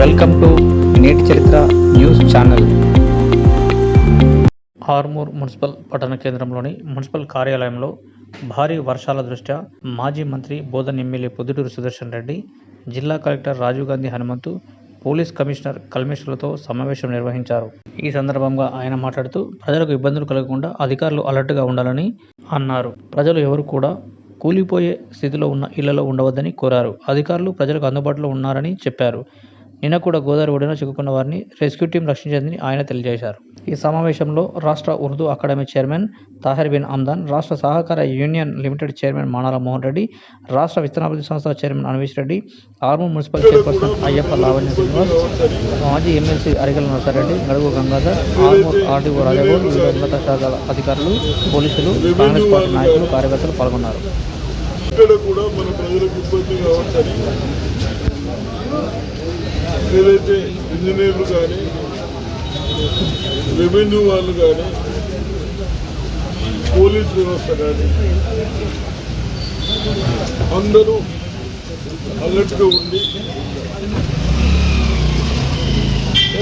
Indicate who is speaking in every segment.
Speaker 1: Welcome to నేటి చరిత్ర news channel. Armoor municipal పట్టణ కేంద్రంలోని మున్సిపల్ కార్యాలయంలో భారీ వర్షాల దృష్ట్యా మాజీ మంత్రి బోధన్ ఎమ్మెల్యే పొద్దుటూరు సుదర్శన్ రెడ్డి జిల్లా collector Rajiv Gandhi Hanumanthu police commissioner కల్మేశ్వర్లతో సమావేశం నిర్వహించారు. ఈ సందర్భంగా ఆయన మాట్లాడుతూ ప్రజలకు ఇబ్బందులు కలగకుండా అధికారులు అలర్ట్గా ఉండాలని అన్నారు. ప్రజలు ఎవరు కూడా కూలిపోయే స్థితిలో ఉన్న ఇళ్ళలో ఉండవద్దని కోరారు. అధికారులు ప్రజలకు అందుబాటులో ఉన్నారని చెప్పారు. నిన్న కూడా గోదావరి ఒడిలో చిక్కుకున్న వారిని రెస్క్యూ టీం రక్షించిందని ఆయన తెలియజేశారు. ఈ సమావేశంలో రాష్ట్ర ఉర్దూ అకాడమీ చైర్మన్ తాహిర్ బిన్ అమ్దాన్ రాష్ట్ర సహకార union limited chairman Manala Mohan Reddy రాష్ట్ర విత్తనాభివృద్ధి సంస్థ chairman Anvesh Reddy Armoor municipal chairperson Ayyappa Lavanya Srinivas మాజీ ఎమ్మెల్సీ అరిగల నరసారెడ్డి గడుగు గంగాధర్ ఆర్మూర్ ఆర్డీఓ రాజగౌడ్ వివిధ ఉన్నత శాఖల అధికారులు పోలీసులు కాంగ్రెస్ పార్టీ నాయకులు కార్యకర్తలు పాల్గొన్నారు.
Speaker 2: ఇక్కడ కూడా మన ప్రజలకు ఇబ్బంది కావచ్చని ఏదైతే ఇంజనీర్లు కానీ రెవెన్యూ వాళ్ళు కానీ పోలీస్ వ్యవస్థ కానీ అందరూ అలర్ట్గా ఉండి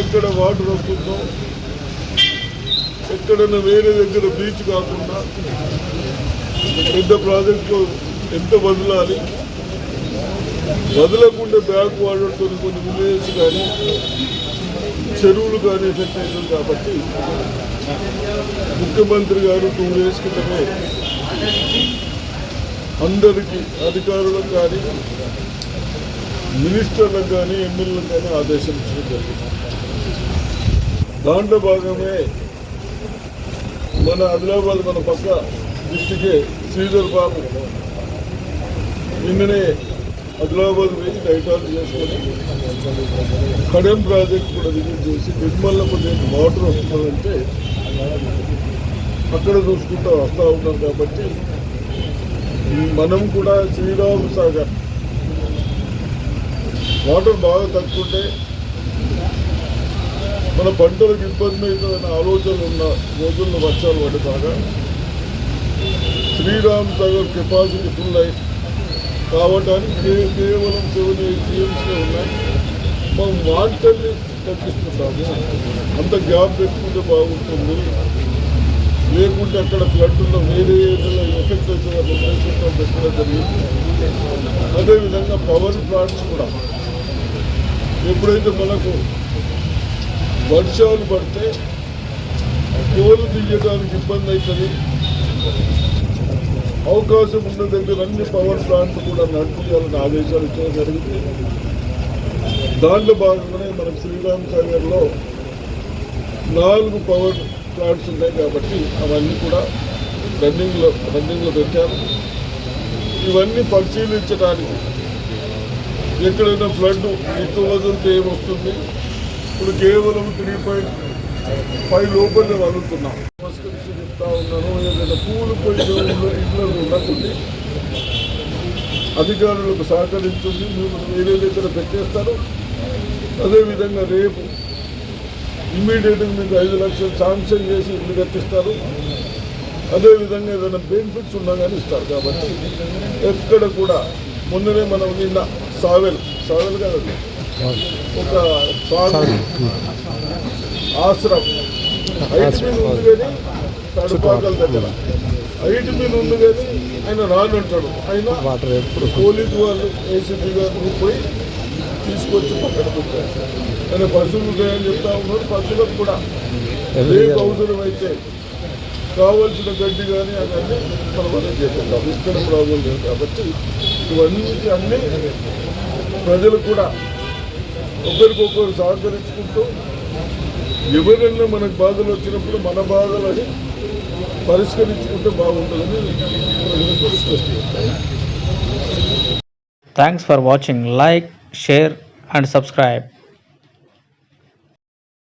Speaker 2: ఎక్కడ వాటర్ వస్తుందో ఎక్కడన్నా వేరే దగ్గర బీచ్ కాకుండా పెద్ద ప్రాజెక్టు ఎంత వదలాలి వదలకుండా బ్యాక్ వాడర్తో కొన్ని విలేజ్ కానీ చెరువులు కానీ ఎఫెక్ట్ అవుతుంది కాబట్టి ముఖ్యమంత్రి గారు టూ డేస్ క్రితమే అందరికీ అధికారులకు కానీ మినిస్టర్లకు కానీ ఎమ్మెల్యేలకు కానీ ఆదేశం ఇచ్చడం జరిగింది. దాంట్లో భాగమే మన ఆదిలాబాద్ మన పక్క డిస్టికే శ్రీధర్ బాబు నిన్ననే ఆదిలాబాద్ పోయి డైటాలు చేసుకొని కడెం ప్రాజెక్ట్ కూడా విజిట్ చేసి నిర్మల్లో నేను వాటర్ వస్తుందంటే అక్కడ చూసుకుంటూ వస్తూ ఉన్నాం కాబట్టి మనం కూడా శ్రీరామ్ సాగర్. వాటర్ బాగా తగ్గుంటే మన పంటలకు ఇబ్బంది అవుతుందన్న ఆలోచనలు ఉన్న రోజుల్లో వర్షాలు పడి బాగా శ్రీరామ్ సాగర్ కెపాసిటీ ఫుల్ అయి కావడానికి కేవలం సెవెన్ ఎయిట్ ఉన్నాయి మనం వాటిని తగ్గిస్తున్నాము అంత గ్యాప్ పెట్టుకుంటే బాగుంటుంది. లేకుంటే అక్కడ ఫ్లడ్ ఉన్న వేరే ఏదైనా ఎఫెక్ట్ అవుతుంది పెట్టడం జరిగింది. అదేవిధంగా పవర్ ప్లాంట్స్ కూడా. ఎప్పుడైతే మనకు వర్షాలు పడితే కోలు తీయడానికి ఇబ్బంది అవుతుంది. అవకాశం ఉన్న దగ్గర అన్ని పవర్ ప్లాంట్లు కూడా నడిపించాలని ఆదేశాలు ఇచ్చడం జరిగింది. దాంట్లో భాగంగానే మనం శ్రీరామ్ సాగర్లో నాలుగు పవర్ ప్లాంట్స్ ఉన్నాయి కాబట్టి అవన్నీ కూడా రన్నింగ్లో రన్నింగ్లో పెట్టాము. ఇవన్నీ పరిశీలించడానికి ఎక్కడైనా ఫ్లడ్ ఎక్కువ వదిలితే ఏమొస్తుంది? ఇప్పుడు కేవలం త్రీ పాయింట్ ఫైవ్ లోపలే వదులుతున్నాం. చెప్తా ఉన్నాను ఏదైనా పూలు పోయిన ఇంట్లో ఉండకుండా అధికారులకు సహకరించింది మేము వేరే దగ్గర పెట్టేస్తారు అదేవిధంగా రేపు ఇమ్మీడియట్గా మీకు ఐదు లక్షలు శాంక్షన్ చేసి ఇల్లు కట్టిస్తారు. అదేవిధంగా ఏదైనా బెనిఫిట్స్ ఉన్నా కానీ ఇస్తారు కాబట్టి ఎక్కడ కూడా మొన్ననే మనం నిన్న సావెల్ సావెల్ కాదు ఒక స్వామి ఆశ్రమం. హైట్ మీద ఉంది కానీ తడుపాకల దగ్గర. హైట్ మీద ఉంది కానీ ఆయన రానంటాడు ఆయన పోలీసు వాళ్ళు ఏసీపీ గారు పోయి తీసుకొచ్చి పక్కన పెట్టారు. ఆయన పశువులు ఉన్నాయని చెప్తా ఉన్నారు. పశువులకు కూడా రేపు అవసరం అయితే కావాల్సిన గడ్డి కానీ అవన్నీ మనం అనేది చేస్తుంటాం ఇక్కడ ప్రాబ్లం లేదు కాబట్టి ఇవన్నీ అన్నీ ప్రజలు కూడా ఒకరికొకరు సహకరించుకుంటూ ఎవరైనా మనకు బాధలు వచ్చినప్పుడు మన బాధలని పరిష్కరించుకుంటే బాగుంటుందని request
Speaker 1: thanks for watching like share and subscribe